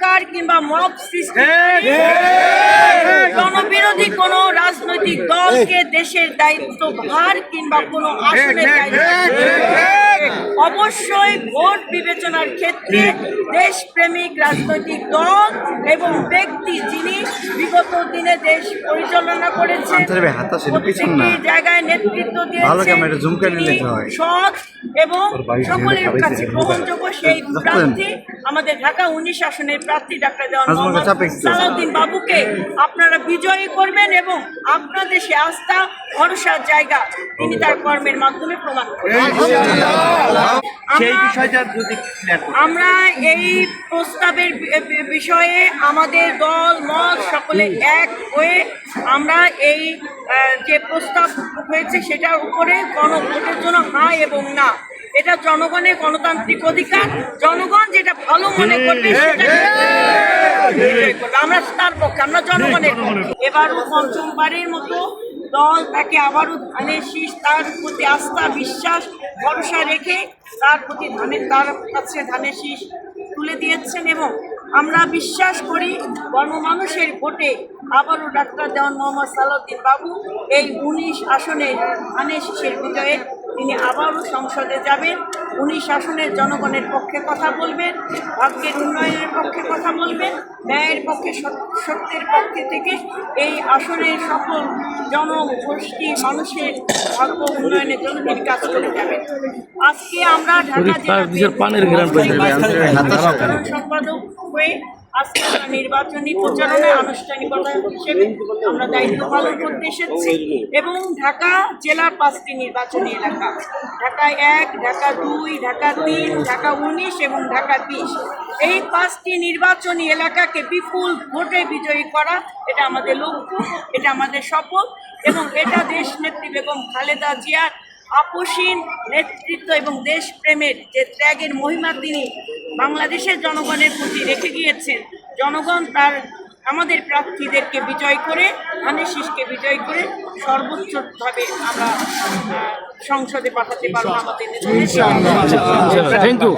রাজাকার কিংবা মব সৃষ্টি জনবিরোধী কোন রাজনৈতিক দলকে দেশের দায়িত্ব ভার কিংবা কোন আসনের দায়িত্ব অবশ্যই ভোট বিবেচনার ক্ষেত্রে দেশপ্রেমিক রাজনৈতিক দল এবং ব্যক্তি যিনি বিগত দিনে দেশ পরিচালনা করেছেন। প্রত্যেকটি জায়গায় নেতৃত্ব ভালো দিয়েছেন হয়। সৎ এবং সকলের কাছে গ্রহণযোগ্য সেই প্রার্থী আমাদের ঢাকা উনিশ আসনের প্রার্থী ডাক্তার। সালাউদ্দিন বাবুকে আপনারা বিজয়ী করবেন এবং আপনাদের সে আস্থা ভরসার জায়গা তিনি তার কর্মের মাধ্যমে প্রমাণ করবেন সেই আমরা- বিষয়টা যদি আমরা এই প্রস্তাবের বিষয়ে আমাদের দল মত সকলে এক হয়ে আমরা এই যে প্রস্তাব হয়েছে সেটার উপরে গণভোটের জন্য হ্যাঁ এবং না। এটা জনগণের গণতান্ত্রিক অধিকার। জনগণ যেটা ভালো মনে করবে আমরা তার পক্ষে আমরা জনগণের এবারও পঞ্চমবারের মতো দল তাকে আবারও ধানের শীষ তার প্রতি আস্থা বিশ্বাস ভরসা রেখে তার প্রতি ধানের, তার কাছে ধানের শীষ তুলে দিয়েছেন এবং আমরা বিশ্বাস করি গণমানুষের ভোটে আবারও ডাক্তার দেওয়ান মোহাম্মদ সালাউদ্দিন বাবু এই উনিশ আসনে ধানের শীষের বিজয়ে তিনি আবারও সংসদে যাবেন। উনিশ আসনের জনগণের পক্ষে কথা বলবেন, ভাগ্যের উন্নয়নের পক্ষে কথা বলবেন। ন্যায়ের পক্ষে সত্যের পক্ষে থেকে এই আসনের সকল জনগোষ্ঠী মানুষের ভাগ্য উন্নয়নের জন্য তিনি কাজ করে যাবেন আজকে আমরা ঢাকা জেলা সাধারণ সম্পাদক হয়ে আজকে নির্বাচনী প্রচারণায় আনুষ্ঠানিকতা হিসেবে আমরা দায়িত্ব পালন করতে এসেছি এবং ঢাকা জেলার পাঁচটি নির্বাচনী এলাকা, ঢাকা এক, ঢাকা দুই, ঢাকা তিন, ঢাকা উনিশ এবং ঢাকা বিশ। এই পাঁচটি নির্বাচনী এলাকাকে বিপুল ভোটে বিজয়ী করা এটা আমাদের লক্ষ্য, এটা আমাদের শপথ এবং এটা দেশ নেত্রী বেগম খালেদা জিয়ার আপসীন নেতৃত্ব এবং দেশপ্রেমের যে ত্যাগের মহিমা তিনি বাংলাদেশের জনগণের প্রতি রেখে গিয়েছেন জনগণ তার আমাদের প্রার্থীদেরকে বিজয় করে ধানের শীষকে বিজয় করে সর্বোচ্চভাবে আমরা আহ, সংসদে পাঠাতে পারব আমাদের নেতৃত্বে। Thank you